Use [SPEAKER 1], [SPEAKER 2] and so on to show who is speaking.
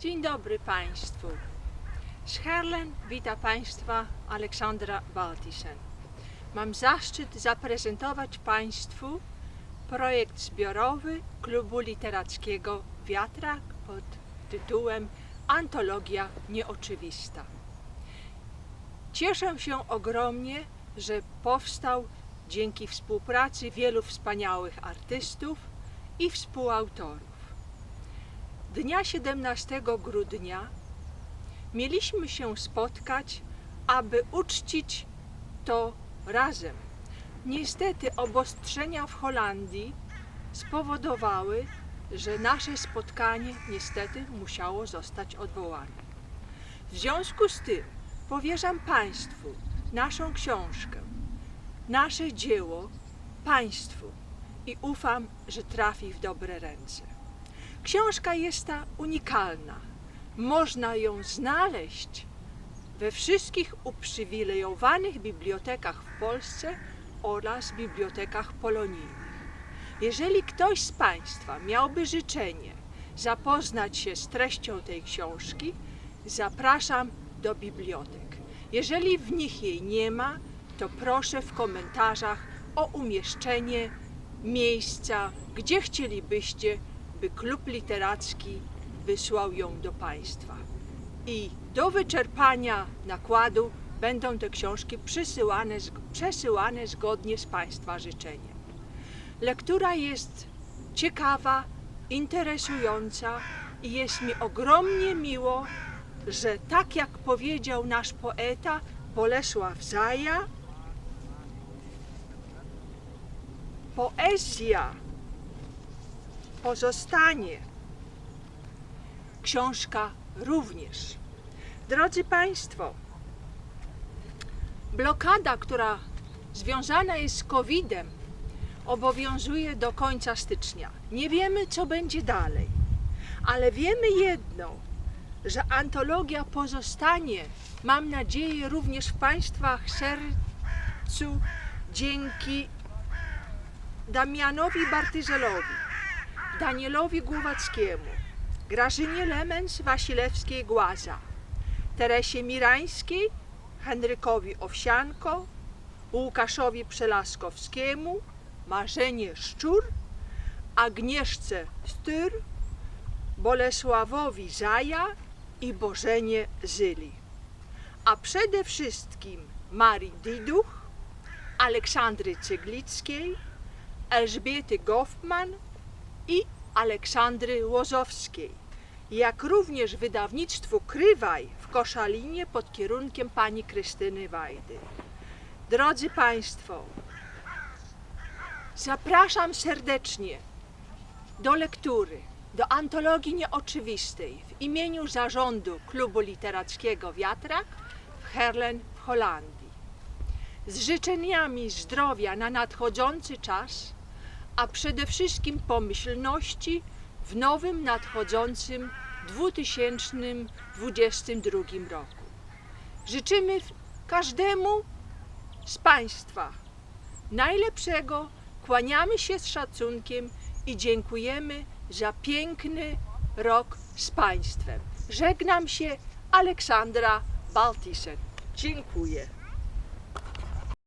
[SPEAKER 1] Dzień dobry Państwu. Z Herlen wita Państwa Aleksandra Baltisen. Mam zaszczyt zaprezentować Państwu projekt zbiorowy Klubu Literackiego Wiatrak pod tytułem Antologia Nieoczywista. Cieszę się ogromnie, że powstał dzięki współpracy wielu wspaniałych artystów i współautorów. Dnia 17 grudnia mieliśmy się spotkać, aby uczcić to razem. Niestety obostrzenia w Holandii spowodowały, że nasze spotkanie niestety musiało zostać odwołane. W związku z tym powierzam Państwu naszą książkę, nasze dzieło Państwu i ufam, że trafi w dobre ręce. Książka jest ta unikalna. Można ją znaleźć we wszystkich uprzywilejowanych bibliotekach w Polsce oraz bibliotekach polonijnych. Jeżeli ktoś z Państwa miałby życzenie zapoznać się z treścią tej książki, zapraszam do bibliotek. Jeżeli w nich jej nie ma, to proszę w komentarzach o umieszczenie miejsca, gdzie chcielibyście, by klub literacki wysłał ją do Państwa. I do wyczerpania nakładu będą te książki przesyłane, przesyłane zgodnie z Państwa życzeniem. Lektura jest ciekawa, interesująca i jest mi ogromnie miło, że tak jak powiedział nasz poeta Bolesław Zaja, poezja pozostanie. Książka również. Drodzy Państwo, blokada, która związana jest z COVID-em, obowiązuje do końca stycznia. Nie wiemy, co będzie dalej, ale wiemy jedno, że antologia pozostanie, mam nadzieję, również w Państwa sercu dzięki Damianowi Bartyżelowi, Danielowi Głowackiemu, Grażynie Lemens-Wasilewskiej-Głaza, Teresie Mirańskiej, Henrykowi Owsianko, Łukaszowi Przelaskowskiemu, Marzenie Szczur, Agnieszce Styr, Bolesławowi Zaja i Bożenie Zyli. A przede wszystkim Marii Diduch, Aleksandry Cyglickiej, Elżbiety Goffman i Aleksandry Łozowskiej, jak również wydawnictwu Krywaj w Koszalinie pod kierunkiem pani Krystyny Wajdy. Drodzy Państwo, zapraszam serdecznie do lektury, do antologii nieoczywistej w imieniu zarządu Klubu Literackiego Wiatrak w Herlen w Holandii. Z życzeniami zdrowia na nadchodzący czas, a przede wszystkim pomyślności w nowym nadchodzącym 2022 roku. Życzymy każdemu z Państwa najlepszego, kłaniamy się z szacunkiem i dziękujemy za piękny rok z Państwem. Żegnam się, Aleksandra Baltisen. Dziękuję.